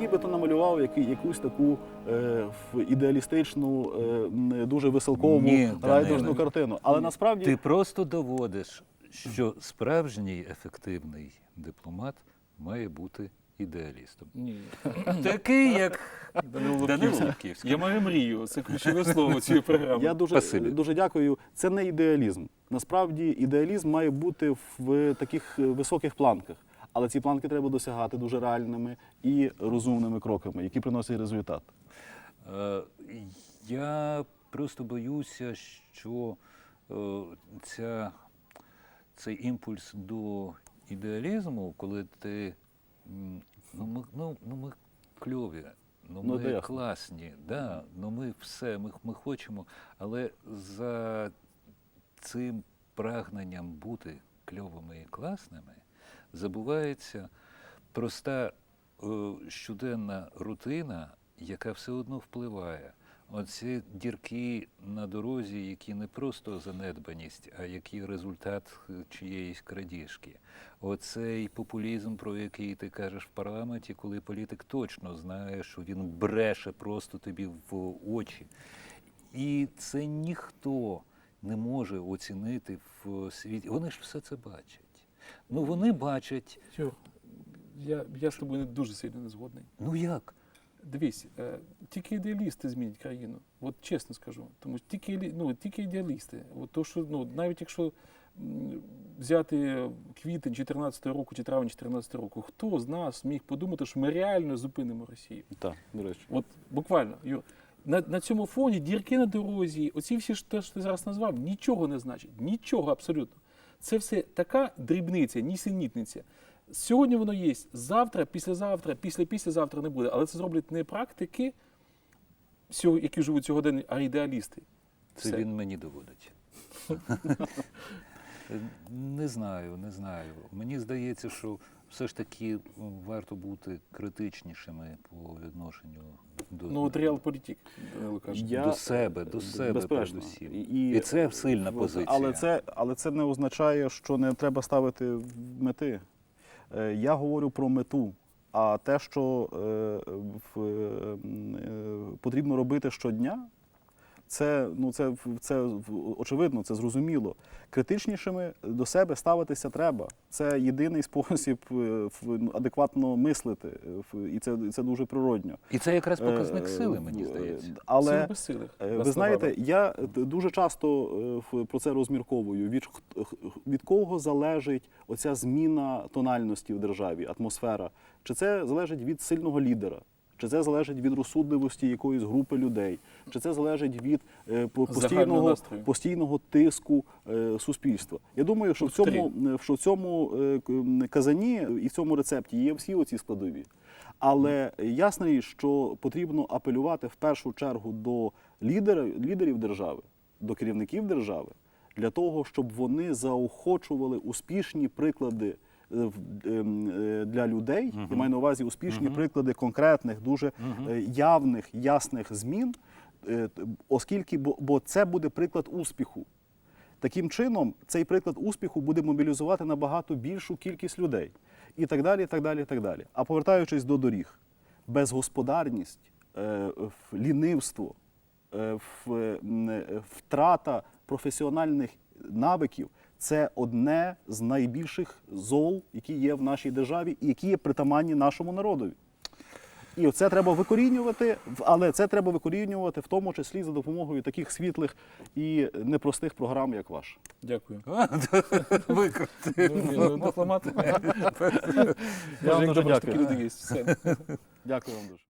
нібито намалював який, якусь таку е, ідеалістичну, е, дуже веселкову Ні, райдужну Даниле. картину. Але насправді Ти просто доводиш, що справжній ефективний дипломат має бути ідеалістом. Ні. Такий, як Данило. Я маю мрію. Це ключове слово цієї програми. я дуже, Спасибі. дуже дякую. Це не ідеалізм. Насправді ідеалізм має бути в таких е, високих планках. Але ці планки треба досягати дуже реальними і розумними кроками, які приносять результат. Е, Я просто боюся, що е, ця, цей імпульс до ідеалізму, коли ти ну ми, ну, ну, ми кльові, ну, Ну, ми ясно. класні, да, ну ми все, ми, ми хочемо, але за цим прагненням бути кльовими і класними забувається проста е, щоденна рутина, яка все одно впливає. Оці дірки на дорозі, які не просто занедбаність, а які результат чиєїсь крадіжки. Оцей популізм, про який ти кажеш в парламенті, коли політик точно знає, що він бреше просто тобі в очі. І це ніхто не може оцінити в світі. Вони ж все це бачать. Ну вони бачать, Юр, я, я з тобою не дуже сильно не згодний. ну як? Дивись, е, тільки ідеалісти змінять країну. От чесно скажу. Тому що тільки, ну, тільки ідеалісти. От то, що, ну, навіть якщо взяти квітень 14 року чи травень 14 року, хто з нас міг подумати, що ми реально зупинимо Росію? Так, до речі. От буквально, Юр, на, на цьому фоні дірки на дорозі, оці всі те, що ти зараз назвав, нічого не значить. Нічого абсолютно. Це все така дрібниця, нісенітниця. Сьогодні воно є, завтра, післязавтра, після післязавтра не буде. Але це зроблять не практики, які живуть сьогодні, а ідеалісти. Це Все. він мені доводить. не знаю, не знаю. Мені здається, що все ж таки варто бути критичнішими по відношенню до, Ну, от реалполітик, Данило. Я- до себе, до себе Безперечно. передусім. І- І, це сильна позиція. Але це, але це не означає, що не треба ставити мети. Е, Я говорю про мету. А те, що е, в, е, потрібно робити щодня, це, ну, це, в- це в- очевидно, це зрозуміло. Критичнішими до себе ставитися треба. Це єдиний спосіб е, в- ну, адекватно мислити, в- і це, це дуже природньо. І це якраз показник Е, сили, мені здається. Але безсилих, Е, Ви знаєте, я дуже часто в- про це розмірковую. Від, від кого залежить оця зміна тональності в державі, атмосфера? Чи це залежить від сильного лідера? Чи це залежить від розсудливості якоїсь групи людей? Чи це залежить від е, постійного, постійного тиску е, суспільства? Я думаю, що в цьому, е, що в цьому е, казані і в цьому рецепті є всі оці складові. Але річ, що потрібно апелювати в першу чергу до лідерів, лідерів держави, до керівників держави, для того, щоб вони заохочували успішні приклади е, ем, е, для людей, я маю на увазі успішні приклади конкретних, дуже е, явних, ясних змін, оскільки бо, бо це буде приклад успіху. Таким чином, цей приклад успіху буде мобілізувати набагато більшу кількість людей. І так далі, і так далі, і так далі. А повертаючись до доріг, безгосподарність, лінивство, втрата професіональних навиків це одне з найбільших зол, які є в нашій державі і які є притаманні нашому народові. І це треба викорінювати, але це треба викорінювати в тому числі за допомогою таких світлих і непростих програм, як ваш. Дякую. Викрути. Ну, ну, Дипломат. Дякую вам дуже.